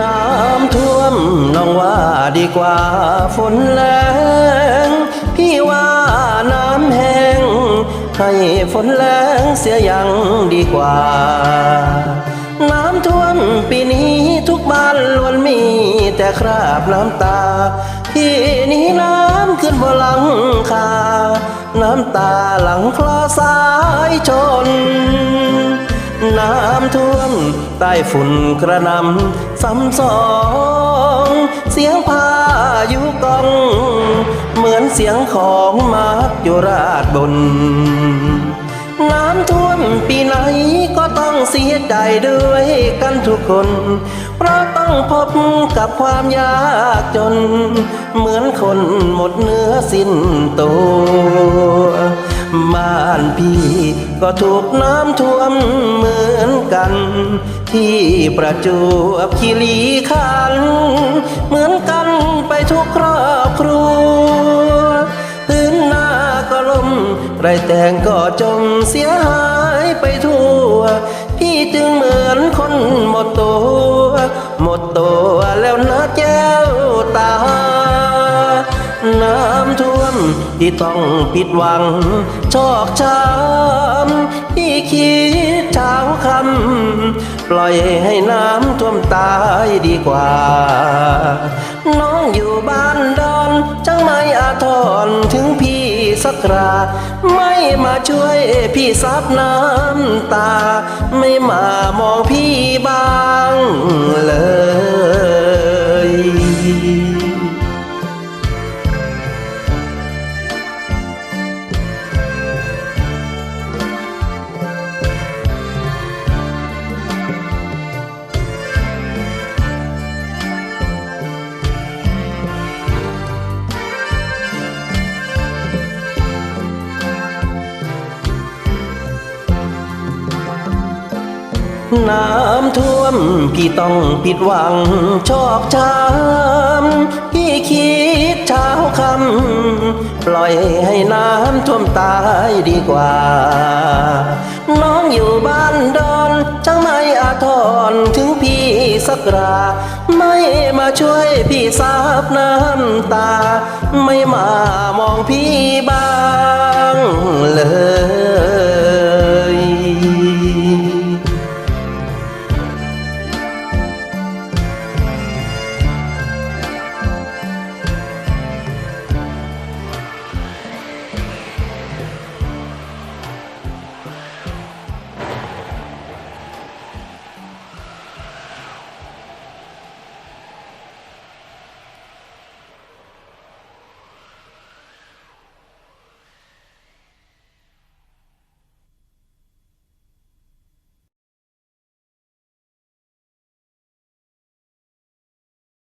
น้ำท่วมน้องว่าดีกว่าฝนแรงพี่ว่าน้ำแห้งให้ฝนแรงเสียยังดีกว่า น้ำท่วมปีนี้ทุกบ้านล้วนมีแต่คราบน้ำตาที่นี้น้ำขึ้นบนหลังคา น้ำตาหลังคลอสายชน น้ำท่วมใต้ฝุ่นกระนำซ้ำสอง เสียงพายุกอง เหมือนเสียงของมาจุราชบน น้ำท่วมปีไหนก็ต้องเสียใจด้วยกันทุกคน เพราะต้องพบกับความยากจน เหมือนคนหมดเนื้อสิ้นตัวบ้านพี่ ก็ถูกน้ำท่วมเหมือนกัน ที่ประจวบคีรีขัน เหมือนกันไปทุกครอบครัวพื้นหน้าก็ล่มไรแต่งก็จมเสียหายไปทั่ว พี่จึงเหมือนคนหมดตัว หมดตัวแล้วนะแก้ ที่ต้องผิดหวังชอกช้ำที่คิดเช้าคำปล่อยให้น้ำท่วมตายดีกว่า น้องอยู่บ้านดอนจังไม่อาทรถึงพี่สักคราไม่มาช่วยพี่ซับน้ำตา ไม่มามองพี่บ้างเลย น้ำท่วมพี่ต้องผิดหวังชอกช้ำพี่คิดเช้าคำปล่อยให้น้ำท่วมตายดีกว่า น้องอยู่บ้านดอนจังไม่อาทรถึงพี่สักรา ไม่มาช่วยพี่สาบน้ำตา ไม่มามองพี่บ้างเลย